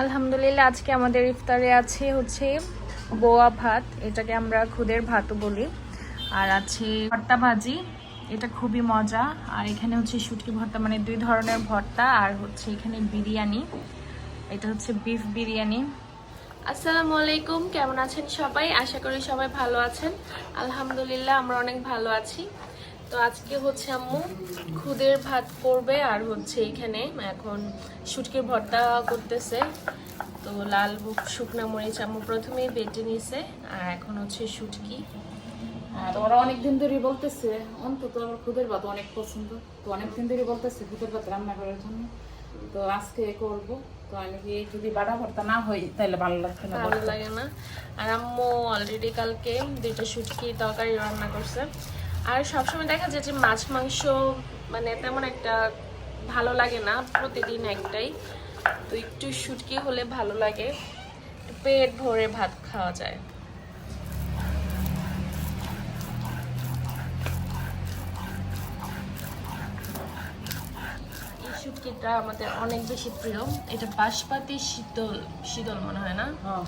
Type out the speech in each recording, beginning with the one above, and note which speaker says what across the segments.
Speaker 1: আলহামদুলিল্লাহ, আজকে আমাদের ইফতারে আছে হচ্ছে বোয়া ভাত। এটাকে আমরা খুদের ভাতও বলি। আর আছে ভর্তা ভাজি। এটা খুবই মজা। আর এখানে হচ্ছে শুটকি ভর্তা মানে দুই ধরনের ভর্তা। আর হচ্ছে এখানে বিরিয়ানি। এটা হচ্ছে বিফ বিরিয়ানি।
Speaker 2: আসসালামু আলাইকুম, কেমন আছেন সবাই? আশা করি সবাই ভালো আছেন। আলহামদুলিল্লাহ, আমরা অনেক ভালো আছি। তো আজকে হচ্ছে আম্মু খুদের ভাত করবে আর হচ্ছে এখানে এখন শুটকির ভর্তা করতেছে। তো লাল বুক শুকনা মরিচ আম্মু প্রথমেই বেটে নিছে আর এখন হচ্ছে শুটকি।
Speaker 3: আর ওরা অনেকদিন ধরে বলতেছে অন্তত আমার খুদের ভাত অনেক পছন্দ। তো অনেকদিন ধরে বলতেছে খুদের ভাত রান্না করার জন্য। তো আজকে করব। তো আমি কি যদি বাড়া ভর্তা না হয় তাহলে ভালো লাগছে না
Speaker 2: ভালো লাগে না। আর আম্মু অলরেডি কালকে দুইটা শুটকি তরকারি রান্না করছে। আর সবসময় দেখা যায় যে মাছ মাংস মানে তেমন একটা ভালো লাগে না প্রতিদিন একটাই। তো একটু শুটকি হলে ভালো লাগে পেট ভরে ভাত খাওয়া যায়। এই শুটকিটা আমাদের অনেক বেশি প্রিয়। এটা বাঁশপাতি শীতল শীতল মনে হয় না?
Speaker 3: হ্যাঁ।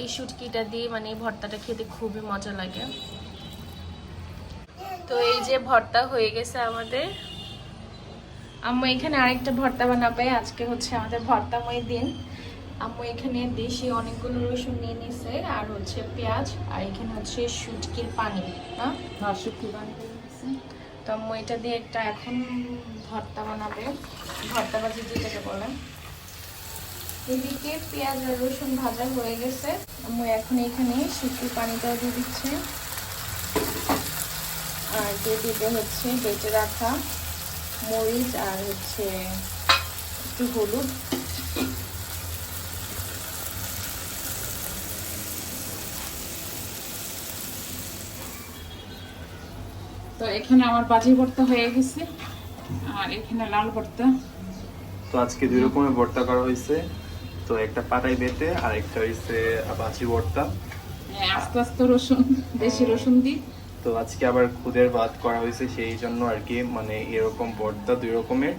Speaker 2: এই শুটকিটা দিয়ে মানে ভর্তাটা খেতে খুবই মজা লাগে। তো এই যে ভর্তা হয়ে গেছে আমাদের। আম্মু এখানে আরেকটা ভর্তা বানাবে আজকে হচ্ছে আমাদের ভর্তাময় দিন। আম্মু এখানে দেশি অনেকগুলো রসুন নিয়ে নিছে আর হচ্ছে পেঁয়াজ আর এখানে হচ্ছে শুটকির পানি না
Speaker 3: হ্যাঁ শুক্তি বানিয়ে দিয়েছি।
Speaker 2: তো আম্মু এটা দিয়ে একটা এখন ভর্তা বানাবে। ভর্তা বাজি যেটাকে বলে। এদিকে পেঁয়াজ আর রসুন ভাজা হয়ে গেছে। আম্মু এখন এখানে শুটকির পানিটা দিয়ে দিচ্ছে। আর দিয়ে দিতে হচ্ছে বেটে রাখা মরিচ আর হচ্ছে একটু হলুদ।
Speaker 3: তো এখানে আমার বাজি ভর্তা হয়ে গেছে আর এখানে লাল ভর্তা।
Speaker 4: তো আজকে দুই রকমের ভর্তা করা হয়েছে। তো একটা পাটাই বেটে আর একটা হয়েছে বাচি ভর্তা।
Speaker 3: হ্যাঁ, আস্তে আস্তে রসুন দেশি রসুন দিই।
Speaker 4: তো আজকে আবার খুদের ভাত করা হয়েছে, সেই জন্য আর কি মানে এরকম ভর্তা দুই রকমের।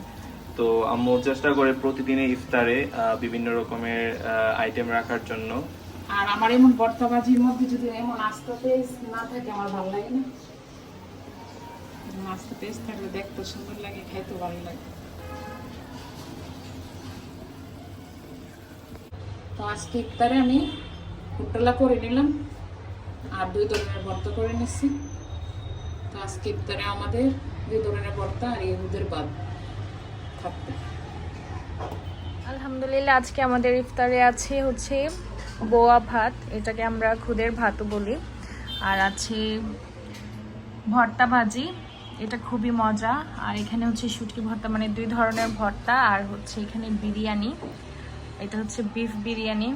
Speaker 4: তো আম্মু চেষ্টা করে প্রতিদিনই ইফতারে বিভিন্ন রকমের আইটেম রাখার জন্য।
Speaker 3: আর আমার এমন ভর্তা ভাজির মধ্যে যদি এমন আস্তা পেঁয়াজ না থাকে, আমার ভালো লাগে না। আমি হোটেলা করে নিলাম, আর দুই ধরনের ভর্তা করে নিচ্ছি। আমাদের আর ইহুদের বাদ
Speaker 1: আলহামদুলিল্লাহ, আজকে আমাদের ইফতারে আছে হচ্ছে বোয়া ভাত, এটাকে আমরা খুদের ভাতও বলি। আর আছে ভর্তা ভাজি, এটা খুবই মজা। আর এখানে হচ্ছে শুটকি ভর্তা মানে দুই ধরনের ভর্তা। আর হচ্ছে এখানে বিরিয়ানি, এটা হচ্ছে বিফ বিরিয়ানি।